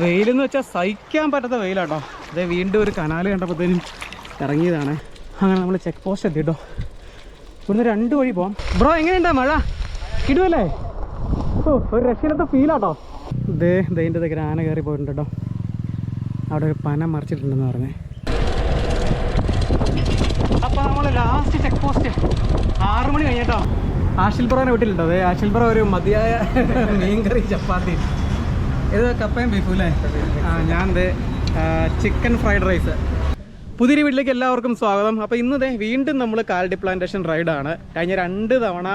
വെയിലെന്ന് വെച്ചാൽ സഹിക്കാൻ പറ്റാത്ത വെയിലാട്ടോ. അതേ വീണ്ടും ഒരു കനാല് കണ്ടപ്പോഴത്തേനും ഇറങ്ങിയതാണ്. അങ്ങനെ നമ്മൾ ചെക്ക് പോസ്റ്റ് എത്തി കേട്ടോ ഇവിടുന്ന് രണ്ട് വഴി പോവാം. ബ്രോ എങ്ങനെയുണ്ട് മഴ? ഇടുമല്ലേ ഓ ഒരു രക്ഷയിലത്തെ ഫീലാട്ടോ ഇതേ ദൈന്റെ ദഗ്ഗര ആന കയറി പോയിട്ടുണ്ട് കേട്ടോ അവിടെ ഒരു പന മറിച്ചിട്ടുണ്ടെന്ന് പറഞ്ഞേ. അപ്പോൾ നമ്മൾ ലാസ്റ്റ് ചെക്ക് പോസ്റ്റ് ആറുമണി കഴിഞ്ഞിട്ടോ. ആഷിൽ വീട്ടിലുണ്ടോ അതെ ആഷിൽ ഒരു മതിയായ മീൻകറി ചപ്പാത്തി. ഇത് കപ്പയും ബീഫും അല്ലേ ആ ഞാൻ ചിക്കൻ ഫ്രൈഡ് റൈസ് പുതിയൊരു വീട്ടിലേക്ക് എല്ലാവർക്കും സ്വാഗതം. അപ്പോൾ ഇന്ന് വീണ്ടും നമ്മൾ കാൽഡി പ്ലാന്റേഷൻ റൈഡാണ് കഴിഞ്ഞ രണ്ട് തവണ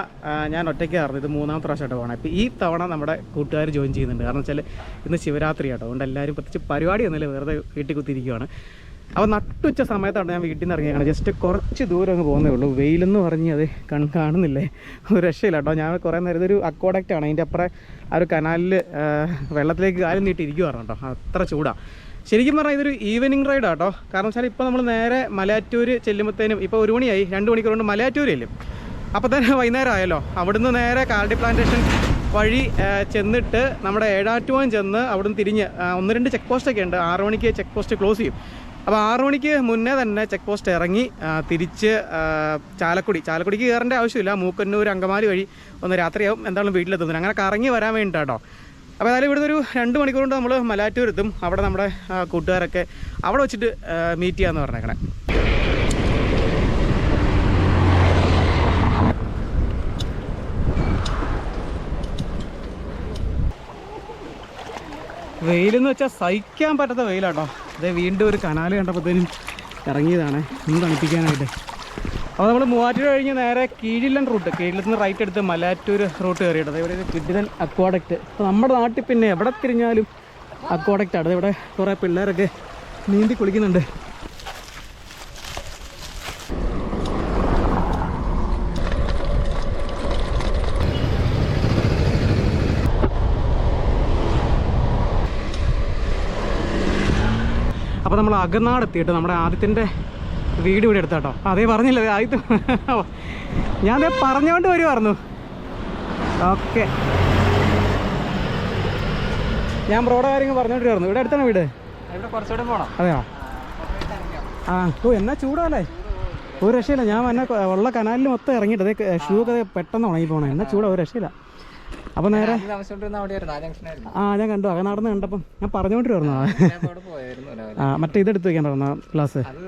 ഞാൻ ഒറ്റയ്ക്ക് ആയിരുന്നു ഇത് മൂന്നാമത്തെ പ്രാവശ്യമായിട്ട് പോകണം അപ്പോൾ ഈ തവണ നമ്മുടെ കൂട്ടുകാർ ജോയിൻ ചെയ്യുന്നുണ്ട്. കാരണം വെച്ചാൽ ഇന്ന് ശിവരാത്രി ആട്ടോ. അതുകൊണ്ട് എല്ലാവരും പ്രത്യേകിച്ച് പരിപാടി ഒന്നുമില്ല. വെറുതെ വീട്ടിൽ കുത്തിയിരിക്കുകയാണ് അപ്പോൾ നട്ടുച്ച സമയത്താണ് ഞാൻ വീട്ടിൽ നിന്ന് ഇറങ്ങിയാണ് ജസ്റ്റ് കുറച്ച് ദൂരം അങ്ങ് പോകുന്നേ ഉള്ളൂ. വെയിലെന്ന് പറഞ്ഞ് അത് കൺ കാണുന്നില്ലേ? ഒരു രക്ഷയില്ല കേട്ടോ. ഞാൻ കുറേ നേരം ഇതൊരു അക്കോഡക്റ്റ് ആണ്. അതിന്റെ അപ്പുറം ആ ഒരു കനാലിൽ വെള്ളത്തിലേക്ക് കാലം നീട്ടി ഇരിക്കുവാണ് കേട്ടോ. അത്ര ചൂടാണ് ശരിക്കും പറഞ്ഞാൽ ഇതൊരു ഈവനിങ് റൈഡ് ആട്ടോ കാരണം വെച്ചാൽ ഇപ്പോൾ നമ്മൾ നേരെ മലയാറ്റൂർ ചെല്ലുമ്പോഴത്തേനും ഇപ്പോൾ ഒരു മണിയായി. രണ്ട് മണിക്കൂർ കൊണ്ട് മലയാറ്റൂർ ചെല്ലും. അപ്പോൾ തന്നെ വൈകുന്നേരം ആയല്ലോ. അവിടുന്ന് നേരെ കാൽഡി പ്ലാന്റേഷൻ വഴി ചെന്നിട്ട് നമ്മുടെ ഏഴാറ്റുവാൻ ചെന്ന് അവിടുന്ന് തിരിഞ്ഞ് ഒന്ന് രണ്ട് ചെക്ക് പോസ്റ്റൊക്കെ ഉണ്ട്. ആറ് മണിക്ക് ചെക്ക് പോസ്റ്റ് ക്ലോസ് ചെയ്യും. അപ്പോൾ ആറ് മണിക്ക് മുന്നേ തന്നെ ചെക്ക് പോസ്റ്റ് ഇറങ്ങി തിരിച്ച് ചാലക്കുടി. ചാലക്കുടിക്ക് കയറേണ്ട ആവശ്യമില്ല. മൂക്കന്നൂർ അങ്കമാലി വഴി ഒന്ന് രാത്രിയാവും. എന്തായാലും വീട്ടിലെത്തുന്നത് അങ്ങനെ കറങ്ങി വരാൻ വേണ്ടിയിട്ടോ അപ്പോൾ ഏതായാലും ഇവിടുന്ന് ഒരു രണ്ട് മണിക്കൂർ കൊണ്ട് നമ്മൾ മലാറ്റൂർ എത്തും അവിടെ നമ്മുടെ കൂട്ടുകാരൊക്കെ അവിടെ വെച്ചിട്ട് മീറ്റ് ചെയ്യാമെന്ന് പറഞ്ഞേക്കണേ. വെയിലെന്ന് വെച്ചാൽ സഹിക്കാൻ പറ്റാത്ത വെയിലാട്ടോ. അതെ വീണ്ടും ഒരു കനാൽ കണ്ടപ്പോഴത്തേനും ഇറങ്ങിയതാണ്. ഒന്ന് തണുപ്പിക്കാനായിട്ട്. അപ്പോൾ നമ്മൾ മൂവാറ്റൂർ കഴിഞ്ഞ് നേരെ കീഴിലൻ റൂട്ട് കീഴിലത്ത് നിന്ന് റൈറ്റ് എടുത്ത് മലാറ്റൂർ റൂട്ട് കയറിയിട്ട്. അതേപോലെ ഒരു കിഡിലൻ അക്വാഡക്റ്റ് അപ്പോൾ നമ്മുടെ നാട്ടിൽ പിന്നെ എവിടെ തിരിഞ്ഞാലും അക്വാഡക്റ്റ് ആണ്. ഇവിടെ കുറേ പിള്ളേരൊക്കെ നീന്തി കുളിക്കുന്നുണ്ട് അപ്പോൾ നമ്മൾ അകനാട് എത്തിയിട്ട് നമ്മുടെ ആദ്യത്തിന്റെ വീട് ഇവിടെ എടുത്താട്ടോ. അതേ പറഞ്ഞില്ല ആദ്യത്തെ ഞാൻ ദേ പറഞ്ഞുകൊണ്ട് വരുമായിരുന്നു ഓക്കെ. ഞാൻ റോഡ് കാര്യങ്ങൾ പറഞ്ഞുകൊണ്ടിരുന്നു ഇവിടെ അടുത്താണ് വീട്? അതെയോ? ആ ഓ എന്നാ ചൂടാല്ലേ? ഒരു രക്ഷയില്ല. ഞാൻ എന്നെ ഉള്ള കനാലിൽ മൊത്തം ഇറങ്ങിയിട്ട് അതേ ഷൂ ഒക്കെ പെട്ടെന്ന് ഉണങ്ങി പോകണം എന്നാ ചൂടാ ഒരു രക്ഷയില്ല. അപ്പോൾ നേരെ ആ ഞാൻ കണ്ടു. അകനാടുന്ന് കണ്ടപ്പം ഞാൻ പറഞ്ഞോണ്ടിരുന്നു. ആ മറ്റേ ഇതെടുത്ത് വെക്കാൻ പറഞ്ഞ ക്ലാസ് അത്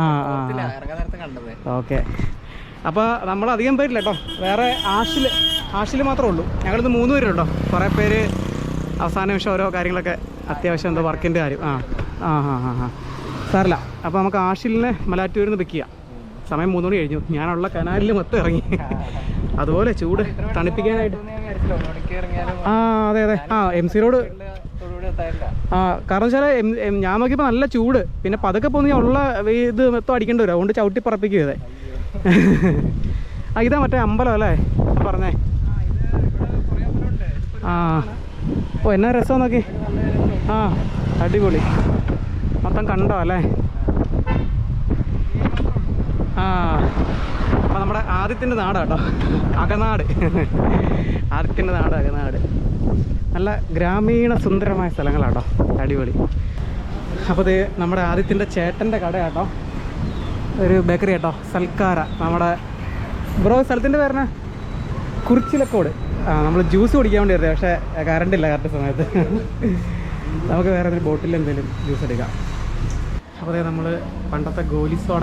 ആ, ഓക്കെ. അപ്പോൾ നമ്മൾ അധികം പേരില്ല കേട്ടോ. വേറെ ആഷിൽ ആഷിൽ മാത്രമേ ഉള്ളൂ. ഞങ്ങളിന്ന് മൂന്ന് പേര് പേരുണ്ടോ? കുറേ പേര് അവസാന നിമിഷം ഓരോ കാര്യങ്ങളൊക്കെ അത്യാവശ്യം എന്തോ വർക്കിന്റെ കാര്യം. ആ ആ ആ ആ ആ. സാറില്ല അപ്പോൾ നമുക്ക് ആഷിലിനെ മലാറ്റൂരിൽ നിന്ന് പിക്ക് ചെയ്യാം. സമയം മൂന്ന് മണി കഴിഞ്ഞു. ഞാനുള്ള കനാലിൽ മൊത്തം ഇറങ്ങി. അതുപോലെ ചൂട് തണുപ്പിക്കാനായിട്ട്. ആ അതെ അതെ. ആ എം സി റോഡ് ആ കാരണം വെച്ചാൽ ഞാൻ നോക്കിയപ്പോൾ നല്ല ചൂട്. പിന്നെ പതുക്കെ പോകുന്ന ഞാൻ ഉള്ള ഇത് മൊത്തം അടിക്കേണ്ടി വരും. അതുകൊണ്ട് ചവിട്ടി പറപ്പിക്കും ഇതേ. ആ ഇതാ മറ്റേ അമ്പലം അല്ലേ? പറഞ്ഞേ. ആ. ഓ എന്നാ രസം നോക്കി. ആ അടിപൊളി. മൊത്തം കണ്ടോ അല്ലേ? ആ. അപ്പോൾ നമ്മുടെ ആദ്യത്തിന്റെ നാടാട്ടോ അകനാട്. ആദ്യത്തിന്റെ നാട് അകനാട്. നല്ല ഗ്രാമീണ സുന്ദരമായ സ്ഥലങ്ങളാട്ടോ അടിപൊളി. അപ്പോൾ ഇത് നമ്മുടെ ആദ്യത്തിന്റെ ചേട്ടന്റെ കടയാട്ടോ ഒരു ബേക്കറി കേട്ടോ സൽക്കാര. നമ്മുടെ ബ്രോ സ്ഥലത്തിന്റെ പേരണ കുറിച്ചിലക്കോട്. ആ നമ്മൾ ജ്യൂസ് കുടിക്കാൻ വേണ്ടി വരുന്നത്. പക്ഷേ കറണ്ട് ഇല്ല കറക്റ്റ് സമയത്ത്. നമുക്ക് വേറെ ഒരു ബോട്ടിൽ എന്തെങ്കിലും ജ്യൂസ് എടുക്കാം. അപ്പോൾ നമ്മൾ പണ്ടത്തെ ഗോലി സോഡ.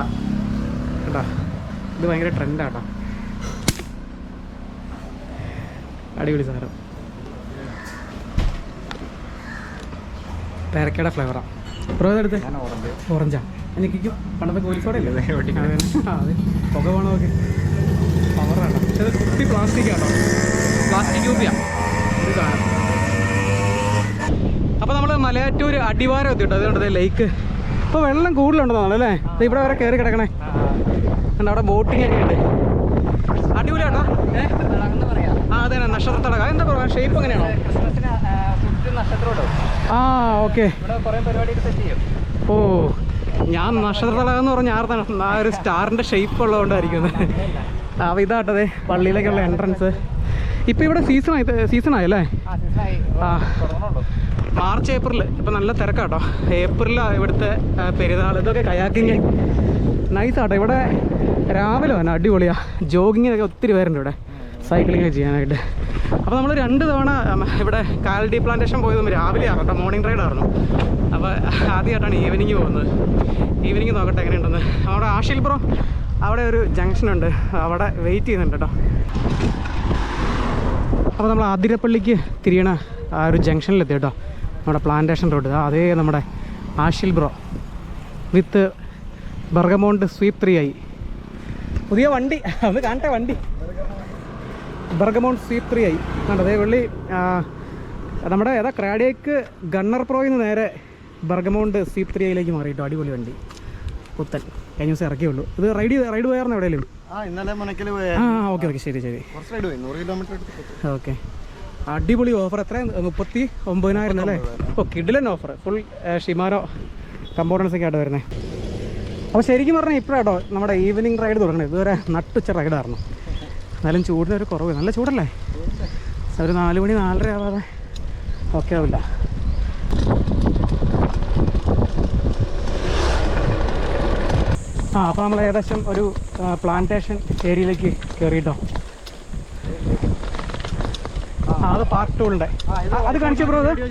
കേട്ടോ ഇത് ഭയങ്കര ട്രെൻഡാട്ടോ. അടിപൊളി സാധനം. പേരക്കയുടെ ഫ്ലേവറാ. പ്രോ ഇതെടുത്ത് ഓറഞ്ച്. എനിക്ക് പണ്ടത്തെ കോഴിക്കോടെ അല്ലേ അതെ പുക വേണോ നോക്കി പവറാണ് പക്ഷെ അത് കുട്ടി പ്ലാസ്റ്റിക് ആണോ പ്ലാസ്റ്റിക് ഒരു സാധനം. അപ്പോൾ നമ്മൾ മലയാറ്റൂർ അടിവാരം എത്തിട്ടോ അതുകൊണ്ട് ലേക്ക് ഇപ്പോൾ വെള്ളം കൂടുതലുണ്ടെന്നാണ് അല്ലേ ഇവിടെ വരെ കയറി കിടക്കണേ. ഉണ്ട് അവിടെ ബോട്ടിംഗ് ഒക്കെ ഉണ്ട്. തടാകം ആ അതെ നക്ഷത്ര തടക എന്താ പറയുക ഷേപ്പ് എങ്ങനെയാണോ? ആ ഓക്കെ ഓ ഞാൻ നക്ഷത്ര തടാകം എന്ന് പറഞ്ഞ ആർത്താണ് ആ ഒരു സ്റ്റാറിന്റെ ഷേപ്പ് ഉള്ളതുകൊണ്ടായിരിക്കും. അപ്പോൾ ഇതാട്ടതേ പള്ളിയിലേക്കുള്ള എൻട്രൻസ് ഇപ്പോൾ ഇവിടെ സീസൺ ആയി സീസൺ ആയല്ലേ? ആ. മാർച്ച് ഏപ്രിൽ ഇപ്പം നല്ല തിരക്കാട്ടോ. ഏപ്രിലാണ് ഇവിടുത്തെ പെരുന്നാൾ ഇതൊക്കെ കയാക്കിങ്. നൈസ് ആട്ടോ. ഇവിടെ രാവിലെ അടിപൊളിയാ. അടിപൊളിയാണ് ജോഗിങ്ങിനൊക്കെ ഒത്തിരി പേരുണ്ട് ഇവിടെ. സൈക്ലിംഗ് ചെയ്യാനായിട്ട്. അപ്പോൾ നമ്മൾ രണ്ട് തവണ ഇവിടെ കാലഡി പ്ലാന്റേഷൻ പോയതും രാവിലെ ആണ് കേട്ടോ മോർണിംഗ് റൈഡ് ആയിരുന്നു. അപ്പോൾ ആദ്യമായിട്ടാണ് ഈവനിങ് പോകുന്നത്. ഈവനിങ് നോക്കട്ടെ എങ്ങനെയുണ്ടെന്ന്. അവിടെ ആഷിൽ ബ്രോ അവിടെ ഒരു ജംഗ്ഷൻ ഉണ്ട്. അവിടെ വെയിറ്റ് ചെയ്യുന്നുണ്ട് കേട്ടോ അപ്പോൾ നമ്മൾ ആതിരപ്പള്ളിക്ക് തിരിയണ ആ ഒരു ജംഗ്ഷനിലെത്തി കേട്ടോ നമ്മുടെ പ്ലാന്റേഷൻ റോഡ് അതേ നമ്മുടെ Ashil bro. With Bergamont sweep three ആയി. പുതിയ വണ്ടി. അത് കാണട്ടെ വണ്ടി. ബർഗമൗണ്ട് സി ത്രീ ആയി കണ്ടോ അതേ വെള്ളി നമ്മുടെ ഏതാ ക്രാഡിയക്ക് ഗണ്ണർ പ്രോയിൽ നിന്ന് നേരെ ബർഗമൗണ്ട് സി ത്രീ ഐയിലേക്ക് മാറി കേട്ടോ അടിപൊളി വണ്ടി. പുത്തൻ. കഴിഞ്ഞ ദിവസം ഇറക്കിയേ ഉള്ളൂ. ഇത് റൈഡ് റൈഡ് പോയായിരുന്നു എവിടെയെങ്കിലും? ആ ഓക്കെ ഓക്കെ ശരി ശരി. ഓക്കെ. അടിപൊളി ഓഫർ. എത്ര? മുപ്പത്തി ഒമ്പതിനായിരം അല്ലേ? ഓ കിഡിലൻ ഓഫർ. ഫുൾ ഷിമാനോ കമ്പോണൻസൊക്കെ ആയിട്ട് വരുന്നത് അപ്പോൾ ശരിക്കും പറഞ്ഞാൽ ഇപ്പോഴാട്ടോ നമ്മുടെ ഈവനിങ് റൈഡ് തുടങ്ങണത് ഇതുവരെ നട്ടുച്ച റൈഡായിരുന്നു എന്നാലും ചൂടിന് ഒരു കുറവ്. നല്ല ചൂടല്ലേ? ഒരു നാല് മണി നാലര ആവാതെ ഓക്കെ ആവില്ല. ആ അപ്പോൾ നമ്മൾ ഏകദേശം ഒരു പ്ലാന്റേഷൻ ഏരിയയിലേക്ക് കയറിയിട്ടോ ആ അത് പാർട്ട് ടൂളിന്റെ അത് കാണിച്ചു ബ്രോ അത്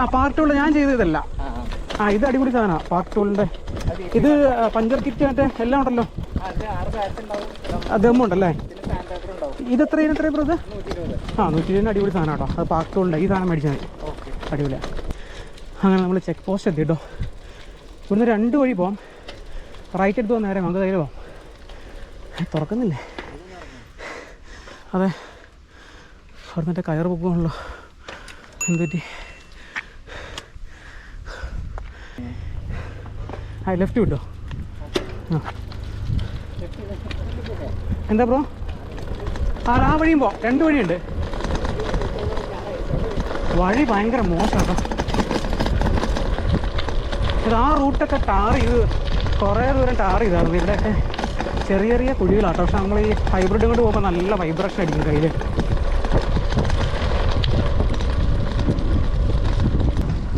ആ പാർട്ട് ടൂൾ ഞാൻ ചെയ്തതല്ല. ആ ഇത് അടിപൊളി സാധനമാണ് പാർട്ട് ടൂളിന്റെ ഇത് പഞ്ചർ കിറ്റ് മറ്റേ എല്ലാം ഉണ്ടല്ലോ. എത്ര ദമ്മുണ്ടല്ലേ ഇത് എത്രയാണ് എത്രയാണ് ബ്രോ ഇത് നൂറ്റി ഇരുപത് ആ നൂറ്റി ഇരുപതിന് അടിപൊളി സാധനം കേട്ടോ. അത് ഉണ്ട് ഈ സാധനം മേടിച്ചാൽ മതി. അടിപൊളിയാണ് അങ്ങനെ നമ്മൾ ചെക്ക് പോസ്റ്റ് എത്തി കേട്ടോ. ഇവിടുന്ന് രണ്ട് വഴി പോവാം. റൈറ്റ് എടുത്ത് പോകാൻ നേരെ നമുക്ക് കയ്യിൽ ഏ, തുറക്കുന്നില്ലേ? അതെ. അവിടെ മറ്റേ കയറ് പൊക്കുവാണല്ലോ. എന്തുപറ്റി? ആ ലെഫ്റ്റ് വിട്ടോ ആ. എന്താ ബ്രോ? ആ ആ വഴിയും പോ. രണ്ട് വഴിയുണ്ട്. വഴി ഭയങ്കര മോശമാണ് ഇത് ആ റൂട്ടൊക്കെ ടാർ ചെയ്ത് കുറേ ദൂരം ടാർ ചെയ്തായിരുന്നു. ഇവിടെയൊക്കെ ചെറിയ ചെറിയ കുഴികളാട്ടോ. പക്ഷെ നമ്മൾ ഈ ഹൈബ്രിഡ് കൊണ്ട് പോകുമ്പോൾ നല്ല വൈബ്രേഷൻ അടിക്കും കയ്യിൽ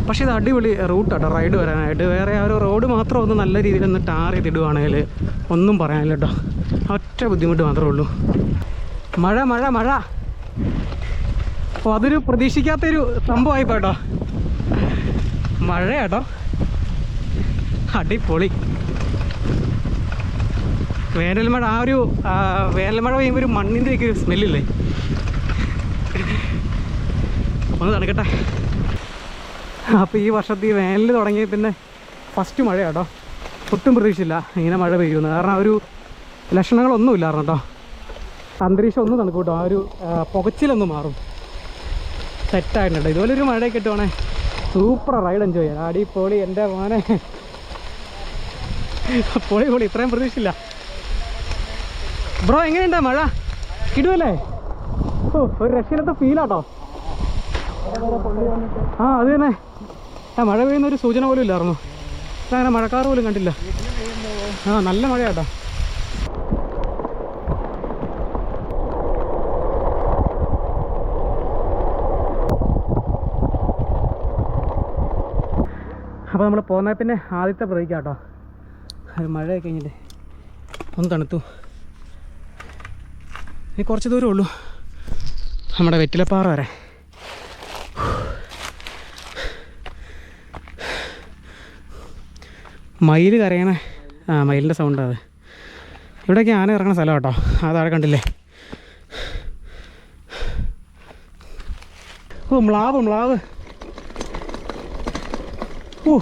പക്ഷേ ഇത് അടിപൊളി റൂട്ടാട്ടോ റൈഡ് വരാനായിട്ട്. വേറെ ആ ഒരു റോഡ് മാത്രം ഒന്ന് നല്ല രീതിയിൽ ഒന്ന് ടാർ ചെയ്തിടുവാണെങ്കിൽ ഒന്നും പറയാനില്ല കേട്ടോ ഒറ്റ ബുദ്ധിമുട്ട് മാത്രമേ ഉള്ളൂ. മഴ മഴ മഴ. അപ്പോൾ അതൊരു പ്രതീക്ഷിക്കാത്തൊരു സംഭവമായി കേട്ടോ മഴയാട്ടോ. അടിപൊളി. വേനൽ മഴ ആ ഒരു വേനൽ മഴ പെയ്യുമ്പോൾ ഒരു മണ്ണിന്റെ ഒക്കെ ഒരു സ്മെല്ലില്ലേ ഒന്ന് തണുക്കട്ടെ. അപ്പോൾ ഈ വർഷത്തെ ഈ വേനൽ തുടങ്ങി പിന്നെ ഫസ്റ്റ് മഴ കേട്ടോ. ഒട്ടും പ്രതീക്ഷയില്ല ഇങ്ങനെ മഴ പെയ്യുന്നു. കാരണം ഒരു ലക്ഷണങ്ങളൊന്നും ഇല്ലായിരുന്നു കേട്ടോ. അന്തരീക്ഷം ഒന്നും തണുക്കും കേട്ടോ. ആ ഒരു പുകച്ചിലൊന്നും മാറും. സെറ്റായിട്ടുണ്ട്. ഇതുപോലെ ഒരു മഴയൊക്കെ കിട്ടുവാണേ. സൂപ്പർ റൈഡ് എൻജോയ് ചെയ്യാം അടിപൊളി എന്റെ മോനെ. പൊളി പൊളി. ഇത്രയും പ്രതീക്ഷയില്ല ബ്രോ എങ്ങനെയുണ്ട് മഴ? കിടുവല്ലേ? ഓ ഒരു രക്ഷയിലത്തെ ഫീലാട്ടോ ആ അത് തന്നെ. മഴ പെയ്യുന്ന ഒരു സൂചന പോലും ഇല്ലായിരുന്നു. അങ്ങനെ മഴക്കാറ് പോലും കണ്ടില്ല. ആ നല്ല മഴയാട്ടോ. അപ്പോൾ നമ്മൾ പോന്ന പിന്നെ ആദ്യത്തെ ബ്രേക്ക് കേട്ടോ അത് മഴയൊക്കെ കഴിഞ്ഞിട്ട് ഒന്ന് തണുത്തു. ഇനി കുറച്ച് ദൂരമേ ഉള്ളൂ. നമ്മുടെ വെറ്റിലപ്പാറ വരെ. മയിൽ കരയണ ആ മയിലിന്റെ സൗണ്ട് അത്. ഇവിടെയൊക്കെ ആന ഇറങ്ങണ സ്ഥലം കേട്ടോ ആ താഴെ കണ്ടില്ലേ? ഓ മ്ലാവ് മ്ലാവ്. ഓ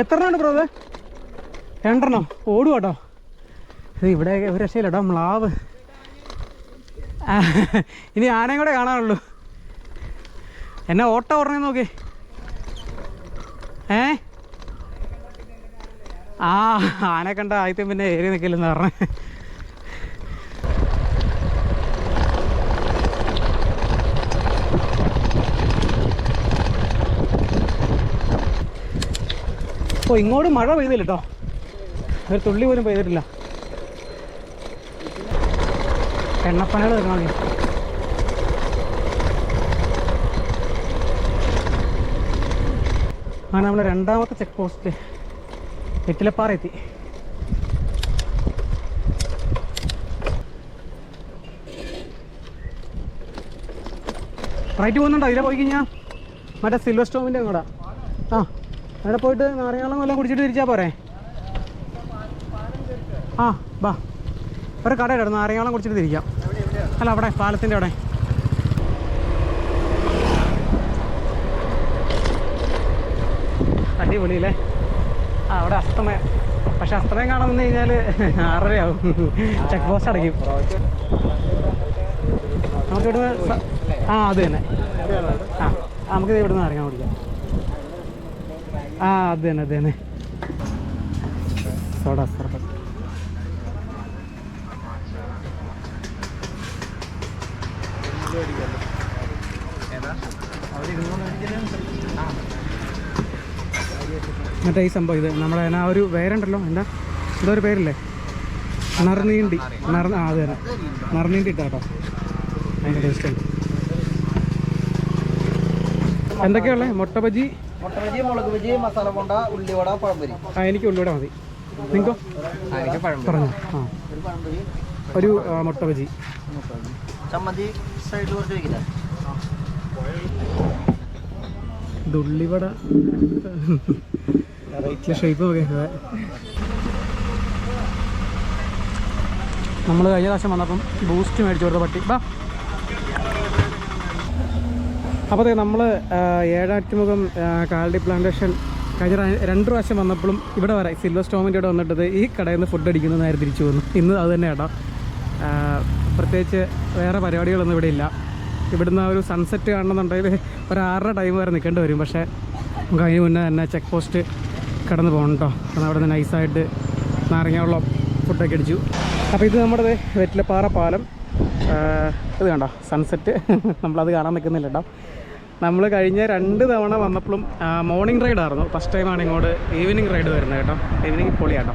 എത്ര എണ്ണമുണ്ട് ബ്രോ അത് രണ്ടെണ്ണം. ഓടും കേട്ടോ ഇത് ഇവിടെ ഒരു രക്ഷയില്ല കേട്ടോ മ്ലാവ് ഇനി ആനയും കൂടെ കാണാനുള്ളൂ. എന്നെ ഓട്ടം ഓടണേ നോക്കി. ഏ? ആ ആനെ കണ്ട ആദ്യം പിന്നെ ഏരി നിൽക്കില്ലെന്ന് പറഞ്ഞു. അപ്പോൾ ഇങ്ങോട്ട് മഴ പെയ്തില്ല കേട്ടോ ഒരു തുള്ളി പോലും പെയ്തിട്ടില്ല. എണ്ണപ്പനകൾ കാണുന്നു അങ്ങനെ നമ്മുടെ രണ്ടാമത്തെ ചെക്ക് പോസ്റ്റ് വെറ്റിലപ്പാറ എത്തി റൈറ്റ് പോകുന്നുണ്ടോ? ഇതിലെ പോയി കഴിഞ്ഞാൽ മറ്റേ സിൽവർ സ്റ്റോമിന്റെ കൂടെ ആ അവിടെ പോയിട്ട് നാരങ്ങാളം എല്ലാം കുടിച്ചിട്ട് തിരിച്ചാൽ പോരെ? ആ ബാ. ഒരു കടയുടെ നാരങ്ങാളം കുടിച്ചിട്ട് തിരിക്കാം. അല്ല അവിടെ പാലത്തിന്റെ അവിടെ. അടിപൊളിയല്ലേ? അവിടെ അസ്തമയം. പക്ഷെ അസ്തമയം കാണാൻ വന്നു കഴിഞ്ഞാൽ ആറരയാവും. ചെക്ക് പോസ്റ്റ് അടയ്ക്കും. നമുക്ക് ഇവിടുന്ന് ആ അത് തന്നെ. ആ നമുക്ക് ഇവിടുന്ന് ഇറങ്ങാൻ കുടിക്കാം ആ അത് തന്നെ അത് തന്നെ. സോഡ സർബത്ത്. മറ്റേ ഈ സംഭവം ഇത് നമ്മുടെ ആ ഒരു പേരുണ്ടല്ലോ എന്താ? എന്തോ ഒരു പേരില്ലേ? നറുനീണ്ടി. നറ ആ അത് തന്നെ. നറുനീണ്ടി ഇട്ടാട്ടോ അതിന്റെ ടേസ്റ്റ് എന്തൊക്കെയുള്ളത് മുട്ട ബജി? മുട്ട ബജി മുളക് ബജി മസാല കൊണ്ട ഉള്ളിവട പഴംപൊരി. ആ എനിക്ക് ഉള്ളിവിടെ മതി. നിങ്ങൾക്കോ പറഞ്ഞു. ആ. ഒരു മുട്ട ബജി. ചമ്മന്തി സൈഡിൽ കുറച്ച് വയ്ക്കില്ല ഇത് ഉള്ളിവട ഷേപ്പ് ഒക്കെ. നമ്മൾ കഴിഞ്ഞ പ്രാവശ്യം വന്നപ്പം ബൂസ്റ്റ് മേടിച്ചു കൊടുത്ത പട്ടി. ബാ. അപ്പോൾ അതെ നമ്മൾ ഏഴാറ്റുമുഖം കാലടി പ്ലാന്റേഷൻ കഴിഞ്ഞ രണ്ട് പ്രാവശ്യം വന്നപ്പോഴും ഇവിടെ വരാം. സിൽവർ സ്റ്റോമിന്റെ ഇവിടെ വന്നിട്ടത് ഈ കടയിൽ നിന്ന് ഫുഡ് അടിക്കുന്ന നേരെ തിരിച്ചു വന്നു. ഇന്ന് അത് തന്നെ കേട്ടോ പ്രത്യേകിച്ച് വേറെ പരിപാടികളൊന്നും ഇവിടെ ഇല്ല. ഇവിടുന്ന് ഒരു സൺസെറ്റ് കാണണമെന്നുണ്ടെങ്കിൽ ഒരു ആറര ടൈം വരെ നിൽക്കേണ്ടി വരും. പക്ഷേ നമുക്ക് അതിന് മുന്നേ തന്നെ ചെക്ക് പോസ്റ്റ് കടന്ന് പോകണം കേട്ടോ കാരണം അവിടെ നിന്ന് നൈസായിട്ട് നാരങ്ങാവെള്ളം ഫുഡൊക്കെ അടിച്ചു. അപ്പോൾ ഇത് നമ്മുടെ വെറ്റിലപ്പാറ പാലം. ഇത് കണ്ടോ? സൺസെറ്റ് നമ്മളത് കാണാൻ നിൽക്കുന്നില്ല കേട്ടോ നമ്മൾ കഴിഞ്ഞ രണ്ട് തവണ വന്നപ്പോഴും മോർണിംഗ് റൈഡായിരുന്നു ഫസ്റ്റ് ടൈമാണ് ഇങ്ങോട്ട് ഈവനിങ് റൈഡ് വരുന്നത് കേട്ടോ ഈവനിങ് പൊളിയാട്ടോ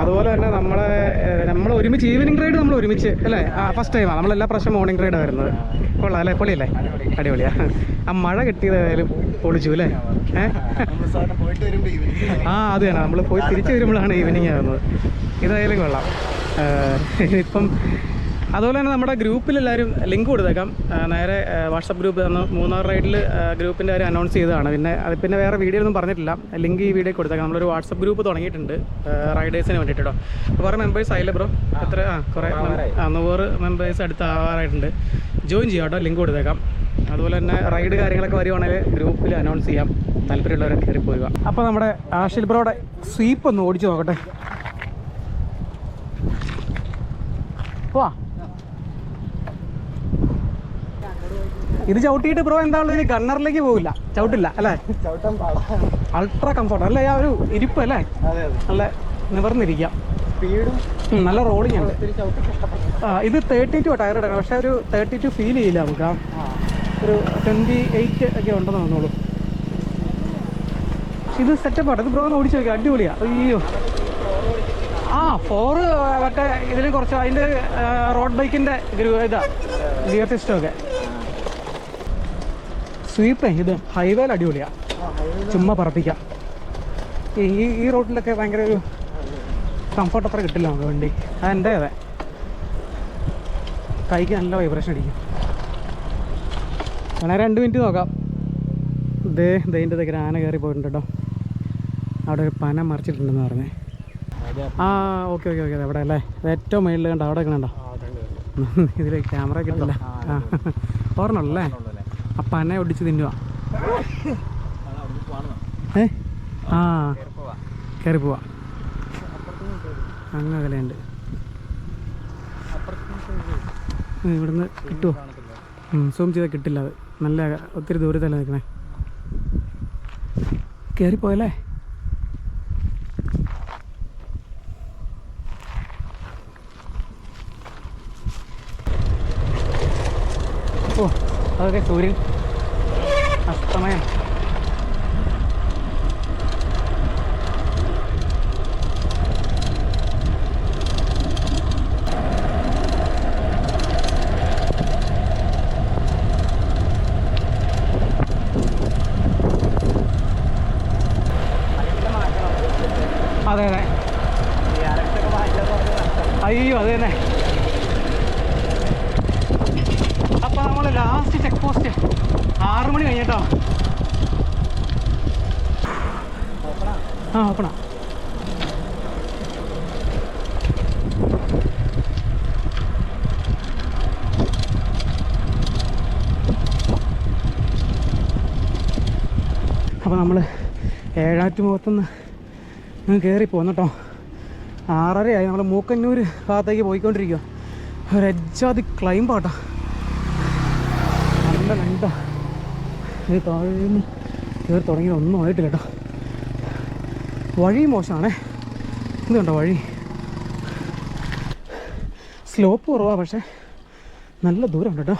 അതുപോലെ തന്നെ നമ്മളെ നമ്മൾ ഒരുമിച്ച് ഈവനിങ് റൈഡ് നമ്മൾ ഒരുമിച്ച് അല്ലേ? ഫസ്റ്റ് ടൈമാണ് നമ്മളെല്ലാ പ്രാവശ്യം മോർണിംഗ് റൈഡാണ് വരുന്നത്. കൊള്ളാം അല്ലേ? പൊളിയല്ലേ? അടിപൊളിയാ. ആ മഴ കിട്ടിയതായാലും പൊളിച്ചു അല്ലേ? ആ അത് തന്നെ. നമ്മൾ പോയി തിരിച്ചു വരുമ്പോഴാണ് ഈവനിങ് ആകുന്നത് ഇതായാലും കൊള്ളാം. ഇപ്പം അതുപോലെ തന്നെ നമ്മുടെ ഗ്രൂപ്പിൽ എല്ലാവരും ലിങ്ക് കൊടുത്തേക്കാം. നേരെ വാട്സപ്പ് ഗ്രൂപ്പ് തന്നു മൂന്നാർ റൈഡിൽ ഗ്രൂപ്പിന്റെ കാര്യം അനൗൺസ് ചെയ്തതാണ്. പിന്നെ അത് പിന്നെ വേറെ വീഡിയോ ഒന്നും പറഞ്ഞിട്ടില്ല. ലിങ്ക് ഈ വീഡിയോ കൊടുത്തേക്കാം. നമ്മളൊരു വാട്സപ്പ് ഗ്രൂപ്പ് തുടങ്ങിയിട്ടുണ്ട് റൈഡേഴ്സിന് വേണ്ടിയിട്ട് അപ്പോൾ കുറേ മെമ്പേഴ്സ് ആയില്ല ബ്രോ എത്ര ആ കുറേ ആ നൂറ് മെമ്പേഴ്സ് അടുത്ത് ആവാറായിട്ടുണ്ട്. ജോയിൻ ചെയ്യാം കേട്ടോ ലിങ്ക് കൊടുത്തേക്കാം. അതുപോലെ തന്നെ റൈഡ് കാര്യങ്ങളൊക്കെ വരുവാണെങ്കിൽ ഗ്രൂപ്പിൽ അനൗൺസ് ചെയ്യാം. താല്പര്യമുള്ളവരൊക്കെ കയറി പോവുക അപ്പോൾ നമ്മുടെ ആഷിൽ ബ്രോയുടെ സ്വീപ്പ് ഒന്ന് ഓടിച്ചു നോക്കട്ടെ. പോവാ ഇത് ചവിട്ടിയിട്ട് ബ്രോ എന്താ ഉള്ളത്? ഗണ്ണറിലേക്ക് പോകില്ല ചവിട്ടില്ല അല്ലേ? അൾട്രാ കംഫർട്ട് അല്ലേ ആ ഒരു ഇരിപ്പ് അല്ലേ? നല്ല നിവർന്നിരിക്കാം സ്പീഡും നല്ല റോളിംഗ് ഉണ്ട്. ഇത് തേർട്ടി ടു ടയർ ഇടണം പക്ഷെ ഒരു തേർട്ടി ടു ഫീൽ ചെയ്യില്ല നമുക്ക്. ഒരു ട്വന്റി എയ്റ്റ് ഒക്കെ ഉണ്ടെന്ന് തോന്നുള്ളൂ ഇത് സെറ്റപ്പ് ആണ്. ഇത് ബ്രോ ഓടിച്ചു നോക്കി. അടിപൊളിയാ. അയ്യോ. ആ ഫോറ് മറ്റേ ഇതിന് കുറച്ച് അതിന്റെ റോഡ് ബൈക്കിന്റെ ഇതാ ഗിയർ സിസ്റ്റമൊക്കെ സ്വീപ്പേ ഇത് ഹൈവേയിൽ അടിപൊളിയാ. ചുമ്മാ പറപ്പിക്കാം. ഈ ഈ- റോട്ടിലൊക്കെ ഭയങ്കര ഒരു കംഫർട്ട് അത്ര കിട്ടില്ല നമുക്ക് വണ്ടി. അതെന്റെ അതെ? കൈക്ക് നല്ല വൈബ്രേഷൻ അടിക്കും. അങ്ങനെ രണ്ട് മിനിറ്റ് നോക്കാം. ദേ ദൈന്റെ ഇതൊക്കെ ആന കയറി പോയിട്ടുണ്ട് കേട്ടോ. അവിടെ ഒരു പന മറിച്ചിട്ടുണ്ടെന്ന് പറഞ്ഞേ. ആ ഓക്കെ ഓക്കെ ഓക്കെ. അവിടെ അല്ലേ? ഏറ്റവും മേളിൽ കണ്ടോ? അവിടെ കണ്ടോ? ഇതിൽ ക്യാമറ കിട്ടില്ല ആ ഓർമ്മല്ലേ ആ പന ഒടിച്ച് തിന്നുക ഏ? ആ. കയറി പോവാ അങ്ങ് അകലെയുണ്ട്. ഇവിടുന്ന് കിട്ടുമോ സൂം ചെയ്താൽ കിട്ടില്ല അത്. നല്ല ഒത്തിരി ദൂരത്തല്ല നിൽക്കണേ. കയറിപ്പോയല്ലേ ഓ അതൊക്കെ സൂര്യൻ കേട്ടോ ആ ഓപ്പണ. അപ്പോൾ നമ്മൾ ഏഴാറ്റുമുഖത്തുനിന്ന് കയറി പോന്നിട്ടോ ആറരയായി. നമ്മൾ മൂക്കന്നൂർ ഭാഗത്തേക്ക് പോയിക്കൊണ്ടിരിക്കുക ഒരു അജാതി നല്ല നല്ല ഇത് താഴെ നിന്ന് കയറി തുടങ്ങി ഒന്നും ആയിട്ടില്ല കേട്ടോ. വഴി മോശമാണേ ഇത് കണ്ടോ വഴി? സ്ലോപ്പ് കുറവാ പക്ഷേ. നല്ല ദൂരമുണ്ട് കേട്ടോ.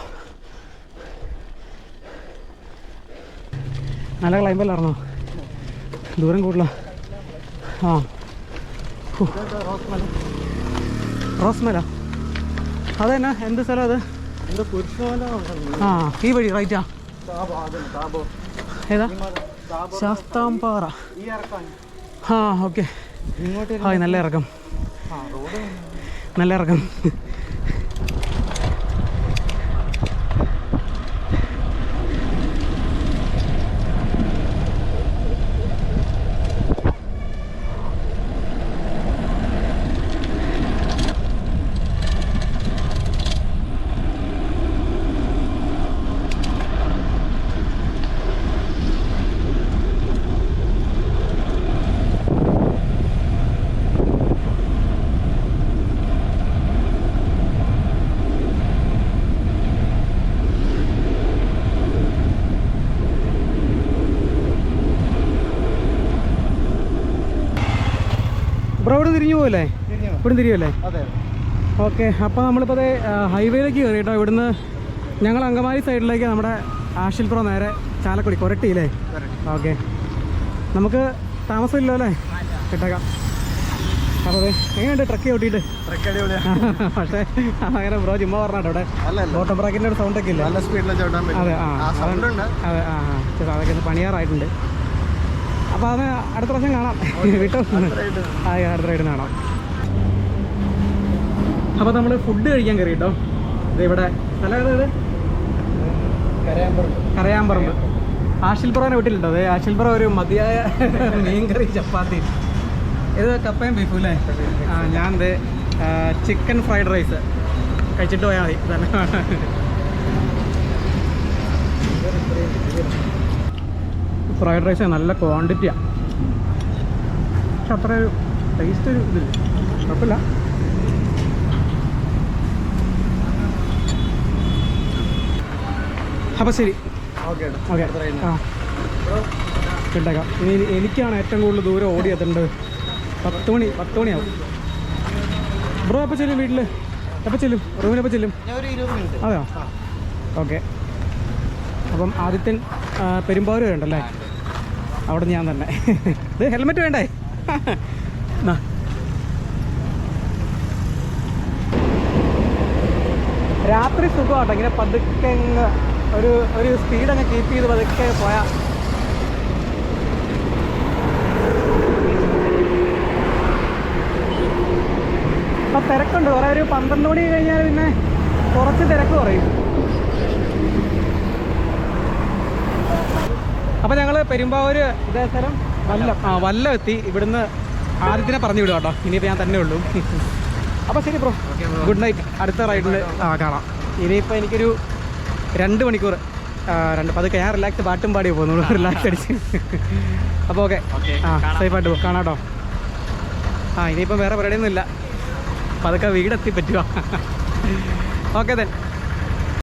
നല്ല ക്ലൈമ്പല്ലായിരുന്നോ ദൂരം കൂടുതല. ആ. റോസ്മല. അതെന്നാ എന്ത് സ്ഥലം അത്? ആ ഈ വഴി റൈറ്റാ ഏതാ? താപോ ശാസ്താംപാറ. ആ ഓക്കെ. ഹായ് നല്ല ഇറക്കം. നല്ല ഇറക്കം. ബ്രോ ഇവിടെ തിരിഞ്ഞു പോകല്ലേ? ഇവിടെ തിരിയല്ലേ ഓക്കെ അപ്പോൾ നമ്മളിപ്പോൾ അതേ ഹൈവേയിലേക്ക് കയറി കേട്ടോ ഇവിടുന്ന് ഞങ്ങൾ അങ്കമാലി സൈഡിലേക്ക് നമ്മുടെ ആഷിൽ പ്രോ നേരെ ചാലക്കുടി കൊരട്ടിയില്ലേ ഓക്കെ. നമുക്ക് താമസമില്ലോ അല്ലേ? കിട്ടേക്കാം. അപ്പോൾ അതെ എങ്ങനെയുണ്ട് ട്രക്ക് ചവിട്ടിയിട്ട്? പക്ഷേ അങ്ങനെ ബ്രോ ചുമ്മാ അവിടെ അല്ല ബോട്ടം ബ്രാക്കിന്റെ ഒരു സൗണ്ടൊക്കെ ഇല്ലേ? അതെ ആ ആ സൗണ്ട് ഉണ്ട്. അതെ ആ ആ. അതൊക്കെ പണിയാറായിട്ടുണ്ട്. അപ്പോൾ അത് അടുത്ത പ്രാവശ്യം കാണാം. വിട്ടോ ആ അടുത്ത റൈഡിൽ കാണാം. അപ്പോൾ നമ്മൾ ഫുഡ് കഴിക്കാൻ കയറി കേട്ടോ ഇത് ഇവിടെ. സ്ഥലം ഏതാ കരയാമ്പറമ്പ്. ആഷിൽപുറനെ വീട്ടിലുണ്ടോ അതെ ആഷിൽപുറ ഒരു മതിയായ മീൻകറി ചപ്പാത്തി. ഇത് കപ്പയും ബീഫും അല്ലേ? ആ ഞാൻ ഇത് ചിക്കൻ ഫ്രൈഡ് റൈസ് കഴിച്ചിട്ട് പോയാൽ മതി. ഇതന്നെ ഫ്രൈഡ് റൈസ് നല്ല ക്വാണ്ടിറ്റിയാണ് പക്ഷെ അത്ര ഒരു ടേസ്റ്റ് ഒരു ഇതില്ല. കുഴപ്പമില്ല. അപ്പോൾ ശരി. ഓക്കെ. ഓക്കെ. ആ. ഇട്ടേക്കാം. ഇനി എനിക്കാണ് ഏറ്റവും കൂടുതൽ ദൂരം ഓടി എത്തേണ്ടത് പത്ത് മണി പത്ത് മണിയാവും. ബ്രോ എപ്പോൾ ചെല്ലും വീട്ടിൽ എപ്പോൾ ചെല്ലും. റൂമിലെപ്പോൾ ചെല്ലും. അതെയോ? ഓക്കെ. അപ്പം ആദിത്യൻ പെരുമ്പാവൂർ വേണ്ടല്ലേ അവിടെ ഞാൻ തന്നെ. ഇത് ഹെൽമെറ്റ് വേണ്ടേ. രാത്രി സുഖമാട്ടോ. ഇങ്ങനെ പതുക്കെ ഒരു ഒരു സ്പീഡ് അങ്ങ് കീപ്പ് ചെയ്ത് പതുക്കെ പോയാൽ അപ്പം തിരക്കുണ്ട്. കുറേ ഒരു പന്ത്രണ്ട് മണി കഴിഞ്ഞാൽ പിന്നെ കുറച്ച് തിരക്ക് കുറയും. അപ്പോൾ ഞങ്ങൾ പെരുമ്പാവൂര് ഇതേ സ്ഥലം വല്ലം ആ വല്ലം എത്തി. ഇവിടുന്ന് ആദ്യത്തിനെ പറഞ്ഞു വിടുക കേട്ടോ. ഇനിയിപ്പോൾ ഞാൻ തന്നെ ഉള്ളൂ. അപ്പോൾ ശരി ബ്രോ. ഗുഡ് നൈറ്റ് അടുത്ത റൈഡിൽ ആ കാണാം. ഇനിയിപ്പോൾ എനിക്കൊരു രണ്ട് മണിക്കൂർ രണ്ട് പതുക്കെ ഞാൻ റിലാക്സ് പാട്ടും പാടി പോകുന്നു. റിലാക്സ് അടിച്ച്. അപ്പോൾ ഓക്കെ ആ സേഫായിട്ട് പോ കാണാം കേട്ടോ. ആ ഇനിയിപ്പം വേറെ പരിപാടിയൊന്നും ഇല്ല പതുക്കെ വീടെത്തി പറ്റുക. Okay then.